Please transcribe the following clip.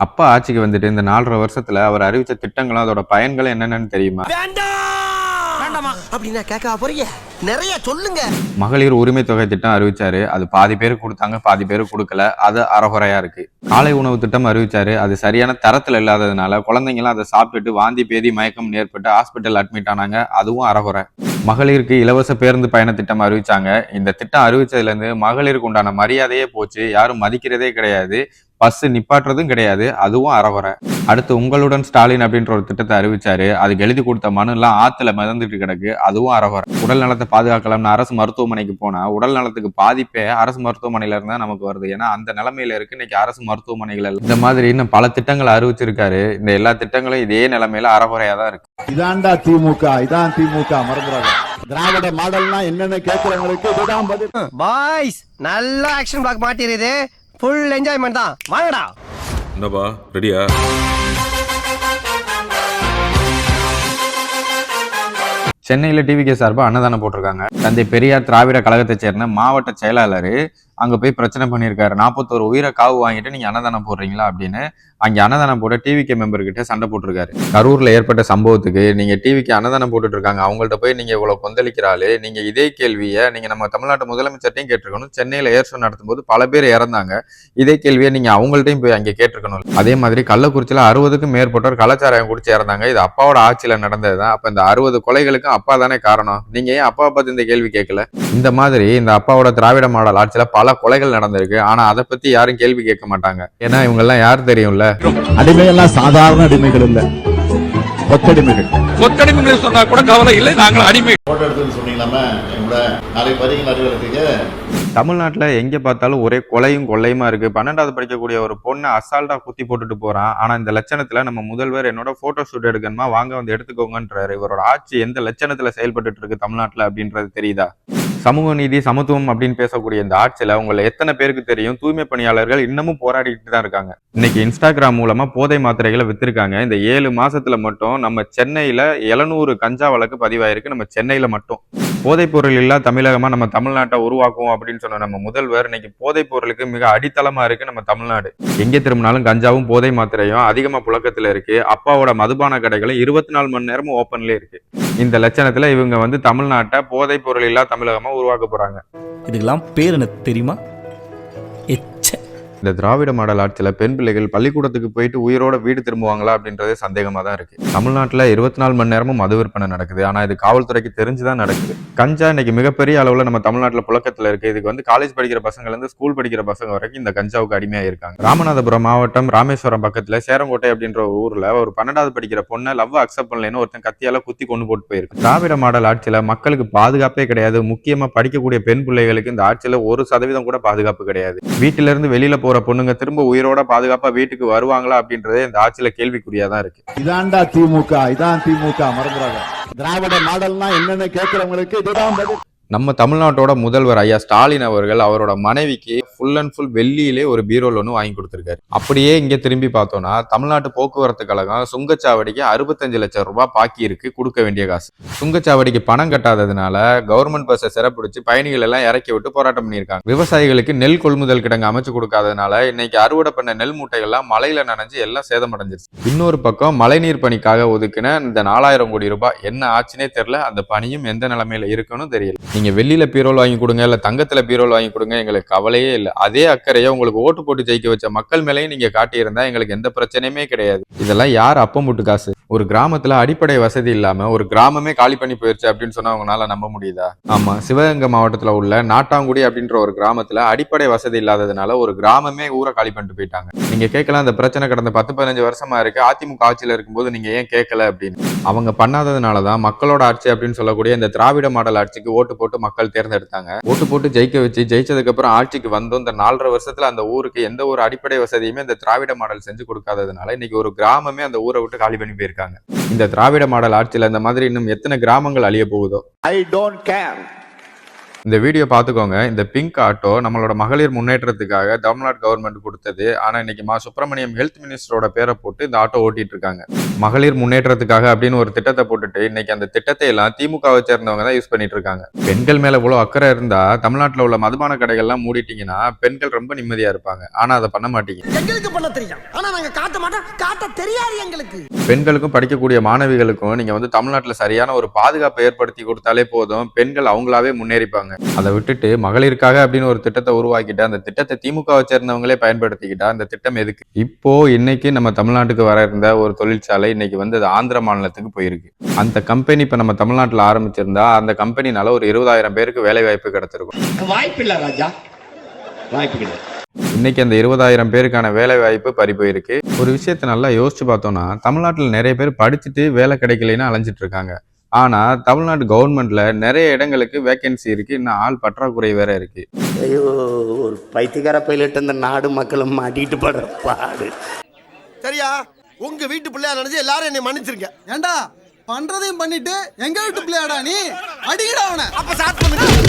அப்பா ஆட்சிக்கு வந்துட்டு இந்த நாலரை வருஷத்துல அவர் அறிவிச்ச திட்டங்களும் அதோட பயன்களும் என்னென்னு தெரியுமா? அப்படின்னா கேட்க போறீங்க? நிறைய சொல்லுங்க. மகளிர் உரிமை தொகை திட்டம் அறிவிச்சாரு. அது பாதி பேருக்கு கொடுத்தாங்க பாதி பேருக்கு கொடுக்கல. அது அறகுறையா இருக்கு. காலை உணவு திட்டம் அறிவிச்சாரு. அது சரியான தரத்துல இல்லாததுனால குழந்தைங்களாம் அதை சாப்பிட்டுட்டு வாந்தி பேதி மயக்கம் ஏற்பட்டு ஹாஸ்பிட்டல் அட்மிட் ஆனாங்க. அதுவும் அறகுறை. மகளிருக்கு இலவச பேருந்து பயண திட்டம் அறிவிச்சாங்க. இந்த திட்டம் அறிவிச்சதுல இருந்து மகளிருக்கு உண்டான மரியாதையே போச்சு. யாரும் மதிக்கிறதே கிடையாது. பஸ் நிப்பாட்டுறதும் கிடையாது அதுவும் அறகுறை. அடுத்து உங்களுடன் ஸ்டாலின் அப்படின்ற ஒரு திட்டத்தை அறிவிச்சாரு. அதுக்கு எழுதி கொடுத்த மனு எல்லாம் ஆத்துல மிதந்துட்டு கிடக்கு அதுவும் அறகுறை. உடல் நலத்தை பாதுகாக்கலாம்னு அரசு மருத்துவமனைக்கு போனா உடல் நலத்துக்கு பாதிப்பே அரசு மருத்துவமனையில இருந்தா நமக்கு வருது. ஏன்னா அந்த நிலைமையில இருக்கு இன்னைக்கு அரசு மருத்துவமனைகள். இந்த மாதிரி இன்னும் பல திட்டங்களை அறிவிச்சிருக்காரு. இந்த எல்லா திட்டங்களும் இதே நிலைமையில அறகுறையா தான் இருக்கு. இதான்டா திமுக இதான் திமுக மறந்துடாத திராவிட மாடல்னா என்னன்னு கேட்கிறவங்களுக்கு இதுதான் பதில். பாய்ஸ் நல்ல ஆக்ஷன் பிளாக் மாட்டிருது ஃபுல் என்ஜாய்மெண்ட் தான். வாங்கடா. என்னப்பா? ரெடியா? சென்னையில டிவிகே சார்பா அன்னதானம் போட்டிருக்காங்க. தந்தை பெரியார் திராவிட கழகத்தை சேர்ந்த மாவட்ட செயலாளர் அங்கே போய் பிரச்சனை பண்ணியிருக்காரு நாற்பத்தோரு உயிரை காவு வாங்கிட்டு நீங்கள் அன்னதானம் போடுறீங்களா அப்படின்னு அங்கே அன்னதானம் போட டிவிகே மெம்பர்கிட்ட சண்டை போட்டிருக்காரு. கரூரில் ஏற்பட்ட சம்பவத்துக்கு நீங்கள் டிவிக்கு அன்னதானம் போட்டுட்டு இருக்காங்க அவங்கள்ட்ட போய் நீங்கள் இவ்வளோ கொந்தளிக்கிறாளு நீங்கள் இதே கேள்வியை நீங்கள் நம்ம தமிழ்நாட்டு முதலமைச்சர்ட்டையும் கேட்டிருக்கணும். சென்னையில் ஏர் ஷோ நடத்தும் போது பல பேர் இறந்தாங்க. இதே கேள்வியை நீங்கள் அவங்கள்ட்டையும் போய் அங்கே கேட்டிருக்கணும். அதே மாதிரி கள்ளக்குறிச்சியில் அறுபதுக்கும் மேற்பட்டோர் கலாச்சாரம் குடிச்சு இறந்தாங்க. இது அப்பாவோட ஆட்சியில் நடந்தது தான் அப்போ இந்த அறுபது கொலைகளுக்கும் அப்பா தானே காரணம்? நீங்கள் ஏன் அப்பாவை பார்த்து இந்த கேள்வி கேட்கல? இந்த மாதிரி இந்த அப்பாவோட திராவிட மாடல் ஆட்சியில் பல கொலைகள் நடந்திருக்கு. ஆனா அதை பத்தி யாரும் கேள்வி கேட்க மாட்டாங்க. ஏன்னா இவங்க எல்லாம் யார் தெரியும்ல? அடிமைகள்லாம் சாதாரண அடிமைகள் இல்ல. கொத்தடிமைகள். கொத்தடிமைகளை சொன்னா கூட கவலை இல்லை நாங்கள் அடிமை. தமிழ்நாட்டுல எங்க பார்த்தாலும் ஒரே கொலையும் கொள்ளையுமா இருக்கு. பன்னெண்டாவது படிக்கக்கூடிய ஒரு பொண்ணை அசால்ட்டா குத்தி போட்டுட்டு போறான். ஆனா இந்த லட்சணத்துல நம்ம முதல்வர் என்னோட போட்டோ ஷூட் எடுக்கணுமா? வாங்க வந்து எடுத்துக்கோங்கன்றாரு. இவரோட ஆட்சி எந்த லட்சணத்துல செயல்பட்டுட்டு இருக்கு தமிழ்நாட்டுல அப்படின்றது தெரியுதா? சமூக நீதி சமத்துவம் அப்படின்னு பேசக்கூடிய இந்த ஆட்சியில உங்களை எத்தனை பேருக்கு தெரியும்? தூய்மை பணியாளர்கள் இன்னமும் போராடிட்டு தான் இருக்காங்க. இன்னைக்கு இன்ஸ்டாகிராம் மூலமா போதை மாத்திரைகளை வித்திருக்காங்க. இந்த ஏழு மாசத்துல மட்டும் நம்ம சென்னையில எழுநூறு கஞ்சா வழக்கு பதிவாயிருக்கு. நம்ம சென்னையில மட்டும். போதைப்பொருள் இல்லா தமிழகமா நம்ம தமிழ்நாட்டை உருவாக்குவோம் அப்படின்னு சொன்ன நம்ம முதல்வர் இன்னைக்கு போதைப்பொருளுக்கு மிக அடித்தளமா இருக்கு நம்ம தமிழ்நாடு. எங்கே திரும்பினாலும் கஞ்சாவும் போதை மாத்திரையும் அதிகமா புழக்கத்துல இருக்கு. அப்பாவோட மதுபான கடைகளும் இருபத்தி நாலு மணி நேரமும் ஓப்பன்ல இருக்கு. இந்த லட்சணத்துல இவங்க வந்து தமிழ்நாட்டை போதைப்பொருள் இல்லா தமிழகமா உருவாக்க போறாங்க. இதுக்கெல்லாம் பேர் எனக்கு தெரியுமா? இந்த திராவிட மாடல் ஆட்சியில் பெண் பிள்ளைகள் பள்ளிக்கூடத்துக்கு போயிட்டு உயிரோட வீடு திரும்புவாங்களா அப்படின்றதே சந்தேகமா தான் இருக்கு. தமிழ்நாட்டில் இருபத்தி நாலு மணி நேரமும் மது விற்பனை நடக்குது. ஆனால் இது காவல்துறைக்கு தெரிஞ்சுதான் நடக்குது. கஞ்சா இன்னைக்கு மிகப்பெரிய அளவுல நம்ம தமிழ்நாட்டில் புழக்கத்துல இருக்கு. இதுக்கு வந்து காலேஜ் படிக்கிற பசங்கள்ல இருந்து ஸ்கூல் படிக்கிற பசங்க வரைக்கும் இந்த கஞ்சாவுக்கு அடிமையாக இருக்காங்க ராமநாதபுரம் மாவட்டம் ராமேஸ்வரம் பக்கத்தில் சேரங்கோட்டை அப்படின்ற ஒரு ஊர்ல ஒரு பன்னெண்டாவது படிக்கிற பொண்ணை லவ் அக்செப்ட் பண்ணலன்னு ஒருத்தன் கத்தியால குத்தி கொண்டு போட்டு போயிருக்கு. திராவிட மாடல் ஆட்சியில மக்களுக்கு பாதுகாப்பே கிடையாது. முக்கியமா படிக்கக்கூடிய பெண் பிள்ளைகளுக்கு இந்த ஆட்சியில ஒரு சதவீதம் கூட பாதுகாப்பு கிடையாது. வீட்டில இருந்து வெளியில போற பொண்ணுங்க திரும்ப உயிரோட பாதுகாப்பா வீட்டுக்கு வருவாங்களா அப்படின்றதே இந்த ஆட்சியில கேள்விக்குறியா தான் இருக்கு. இதான்டா திமுக இதான் திமுக மறந்துடாத. திராவிட மாடல்னா என்னன்னு கேட்கிறவங்களுக்கு இதுதான் பதில். நம்ம தமிழ்நாட்டோட முதல்வர் ஐயா ஸ்டாலின் அவர்கள் அவரோட மனைவிக்கு ஃபுல் அண்ட் ஃபுல் வெள்ளியிலே ஒரு பீரோல் ஒன்று வாங்கி கொடுத்துருக்காரு. அப்படியே இங்கே திரும்பி பார்த்தோம்னா தமிழ்நாட்டு போக்குவரத்து கழகம் சுங்கச்சாவடிக்கு அறுபத்தஞ்சு லட்சம் ரூபாய் பாக்கி இருக்கு கொடுக்க வேண்டிய காசு. சுங்கச்சாவடிக்கு பணம் கட்டாததுனால கவர்மெண்ட் பஸ்ஸை சிறப்பிடிச்சு பயணிகள் எல்லாம் இறக்கி விட்டு போராட்டம் பண்ணியிருக்காங்க. விவசாயிகளுக்கு நெல் கொள்முதல் கிடங்கு அமைச்சு கொடுக்காததுனால இன்னைக்கு அறுவடை பண்ண நெல் மூட்டைகள்லாம் மலையில நனைஞ்சு எல்லாம் சேதமடைஞ்சிருச்சு. இன்னொரு பக்கம் மழைநீர் பணிக்காக ஒதுக்கின இந்த நாலாயிரம் கோடி ரூபாய் என்ன ஆச்சுனே தெரியல. அந்த பணியும் எந்த நிலைமையில இருக்குன்னு தெரியல. நீங்கள் வெளியில் பீரோல் வாங்கி கொடுங்க இல்லை தங்கத்தில் பீரோல் வாங்கி கொடுங்க எங்களுக்கு கவலையே இல்லை. அதே அக்கறையை உங்களுக்கு ஓட்டு போட்டு ஜெயிக்க வச்ச மக்கள் மேலேயும் நீங்கள் காட்டியிருந்தா எங்களுக்கு எந்த பிரச்சனையுமே கிடையாது. இதெல்லாம் யார் அப்பம் போட்டு காசு? ஒரு கிராமத்துல அடிப்படை வசதி இல்லாம ஒரு கிராமமே காலி பண்ணி போயிருச்சு அப்படின்னு சொன்னா அவங்களால நம்ப முடியுதா? ஆமா. சிவகங்கை மாவட்டத்துல உள்ள நாட்டாங்குடி அப்படின்ற ஒரு கிராமத்துல அடிப்படை வசதி இல்லாததுனால ஒரு கிராமமே ஊரை காலி பண்ணிட்டு போயிட்டாங்க. நீங்க கேட்கலாம் அந்த பிரச்சனை கடந்த பத்து பதினஞ்சு வருஷமா இருக்கு. அதிமுக ஆட்சியில இருக்கும்போது நீங்க ஏன் கேட்கல அப்படின்னு. அவங்க பண்ணாததுனாலதான் மக்களோட ஆட்சி அப்படின்னு சொல்லக்கூடிய இந்த திராவிட மாடல் ஆட்சிக்கு ஓட்டு போட்டு மக்கள் தேர்ந்தெடுத்தாங்க. ஓட்டு போட்டு ஜெயிக்க வச்சு ஜெயிச்சதுக்கு அப்புறம் ஆட்சிக்கு வந்தோம். இந்த நாலரை வருஷத்துல அந்த ஊருக்கு எந்த ஒரு அடிப்படை வசதியுமே இந்த திராவிட மாடல் செஞ்சு கொடுக்காததுனால இன்னைக்கு ஒரு கிராமமே அந்த ஊரை விட்டு காலி பண்ணி போயிருக்காங்க இந்த திராவிட மாடல் ஆட்சியில் இந்த மாதிரி இன்னும் எத்தனை கிராமங்கள் அழிய போகுதோ? ஐ டோன்ட் கேர் இந்த வீடியோ பார்த்துக்கோங்க. இந்த பிங்க் ஆட்டோ நம்மளோட மகளிர் முன்னேற்றத்துக்காக தமிழ்நாடு கவர்மெண்ட் கொடுத்தது. ஆனா இன்னைக்கு மா சுப்பிரமணியம் ஹெல்த் மினிஸ்டரோட பேரை போட்டு இந்த ஆட்டோ ஓட்டிட்டு இருக்காங்க மகளிர் முன்னேற்றத்துக்காக அப்படின்னு ஒரு திட்டத்தை போட்டுட்டு இன்னைக்கு அந்த திட்டத்தை எல்லாம் திமுகவை சேர்ந்தவங்க தான் யூஸ் பண்ணிட்டு இருக்காங்க பெண்கள் மேல இவ்வளவு அக்கறை இருந்தா தமிழ்நாட்டுல உள்ள மதுபான கடைகள்லாம் மூடிட்டீங்கன்னா பெண்கள் ரொம்ப நிம்மதியா இருப்பாங்க. ஆனா அதை பண்ண மாட்டீங்க. எங்களுக்கு பண்ண தெரியும். ஆனா நாங்க காட்ட மாட்டோம். காட்ட தெரியாது எங்களுக்கு. பெண்களுக்கும் படிக்கக்கூடிய மாணவிகளுக்கும் நீங்க வந்து தமிழ்நாட்டுல சரியான ஒரு பாதுகாப்பை ஏற்படுத்தி கொடுத்தாலே போதும். பெண்கள் அவங்களாவே முன்னேறிப்பாங்க. அதை விட்டுட்டு மகளிருக்காக அப்படின்னு ஒரு திட்டத்தை உருவாக்கிட்டு அந்த திட்டத்தை திமுகவை சேர்ந்தவங்களே பயன்படுத்திக்கிட்டா அந்த திட்டம் எதுக்கு? இப்போ இன்னைக்கு நம்ம தமிழ்நாட்டுக்கு வர இருந்த ஒரு தொழிற்சாலை இன்னைக்கு வந்து அது ஆந்திர மாநிலத்துக்கு போயிருக்கு. அந்த கம்பெனி இப்ப நம்ம தமிழ்நாட்டுல ஆரம்பிச்சிருந்தா அந்த கம்பெனினால ஒரு இருபதாயிரம் பேருக்கு வேலை வாய்ப்பு கிடைச்சிருக்கும் வாய்ப்பில்லை ராஜா. வாய்ப்பு கிடையாது. இன்னைக்கு அந்த இருபதாயிரம் பேருக்கான வேலை வாய்ப்பு பறி போயிருக்கு. ஒரு விஷயத்தை நல்லா யோசிச்சு பார்த்தோம்னா தமிழ்நாட்டில் நிறைய பேர் படிச்சுட்டு வேலை கிடைக்கலைன்னு அலைஞ்சிட்டு இருக்காங்க. ஆனா தமிழ்நாடு கவர்மெண்ட்ல நிறைய இடங்களுக்கு வேகன்சி இருக்கு. இன்னும் ஆள் பற்றாக்குறை வேற இருக்கு. ஐயோ ஒரு பைத்தியக்கார பைலட் இந்த நாடு மக்களும் மாட்டிட்டு படுற பாடு. சரியா? உங்க வீட்டு பிள்ளையா நினைச்சு எல்லாரும் என்னை மன்னிச்சிருங்க. ஏண்டா? பண்றதையும் பண்ணிட்டு எங்க வீட்டு பிள்ளையாடா நீ? அடிக்கடா அவனை. அப்ப ஸ்டார்ட் பண்ணுங்க